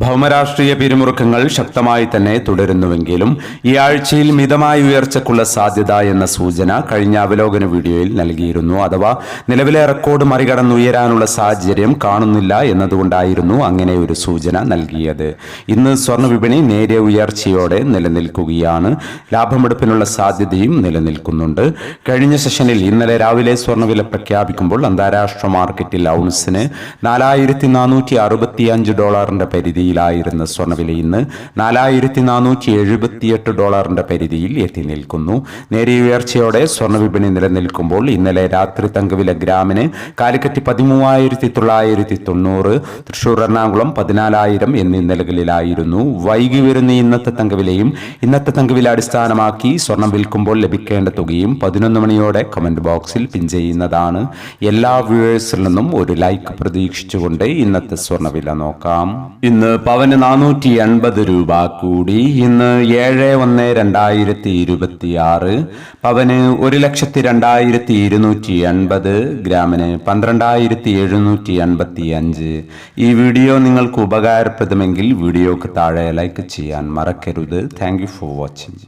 ഭൗമരാഷ്ട്രീയ പിരിമുറുക്കങ്ങൾ ശക്തമായി തന്നെ തുടരുന്നുവെങ്കിലും ഈ ആഴ്ചയിൽ മിതമായ ഉയർച്ചയ്ക്കുള്ള സാധ്യത എന്ന സൂചന കഴിഞ്ഞ അവലോകന വീഡിയോയിൽ നൽകിയിരുന്നു. അഥവാ നിലവിലെ റെക്കോർഡ് മറികടന്ന് ഉയരാനുള്ള സാഹചര്യം കാണുന്നില്ല എന്നതുകൊണ്ടായിരുന്നു അങ്ങനെ ഒരു സൂചന നൽകിയത്. ഇന്ന് സ്വർണ വിപണി നേരിയ ഉയർച്ചയോടെ നിലനിൽക്കുകയാണ്. ലാഭമെടുപ്പിനുള്ള സാധ്യതയും നിലനിൽക്കുന്നുണ്ട്. കഴിഞ്ഞ സെഷനിൽ ഇന്നലെ രാവിലെ സ്വർണവില പ്രഖ്യാപിക്കുമ്പോൾ അന്താരാഷ്ട്ര മാർക്കറ്റിൽ ഔൺസിന് നാലായിരത്തി ഡോളറിന്റെ പരിധി പരിധിയിലായിരുന്ന സ്വർണവില ഇന്ന് നാലായിരത്തി നാനൂറ്റി എഴുപത്തിയെട്ട് ഡോളറിന്റെ പരിധിയിൽ എത്തി നിൽക്കുന്നു. നേരിയ ഉയർച്ചയോടെ സ്വർണ വിപണി നിലനിൽക്കുമ്പോൾ ഇന്നലെ രാത്രി തങ്കവില ഗ്രാമിന് കാലിക്കറ്റ് പതിമൂവായിരത്തി തൊള്ളായിരത്തി തൊണ്ണൂറ് തൃശൂർ എറണാകുളം പതിനാലായിരം എന്നീ നിലകളിലായിരുന്നു. വൈകി വരുന്ന ഇന്നത്തെ തങ്കവിലയും ഇന്നത്തെ തങ്കവില അടിസ്ഥാനമാക്കി സ്വർണം വിൽക്കുമ്പോൾ ലഭിക്കേണ്ട തുകയും പതിനൊന്ന് മണിയോടെ കമന്റ് ബോക്സിൽ പിൻ ചെയ്യുന്നതാണ്. എല്ലാ വ്യൂവേഴ്സിൽ നിന്നും ഒരു ലൈക്ക് പ്രതീക്ഷിച്ചുകൊണ്ട് ഇന്നത്തെ സ്വർണവില നോക്കാം. ഇന്ന് പവന് നാനൂറ്റി എൺപത് രൂപ കൂടി. ഇന്ന് ഏഴ് ഒന്ന് രണ്ടായിരത്തി ഇരുപത്തി ആറ് പവന് ഒരു ലക്ഷത്തി രണ്ടായിരത്തി ഇരുന്നൂറ്റി എൺപത് ഗ്രാമിന് പന്ത്രണ്ടായിരത്തി എഴുന്നൂറ്റി എൺപത്തി അഞ്ച് ഈ വീഡിയോ നിങ്ങൾക്ക് ഉപകാരപ്രദമെങ്കിൽ വീഡിയോക്ക് താഴെ ലൈക്ക് ചെയ്യാൻ മറക്കരുത്. Thank you for watching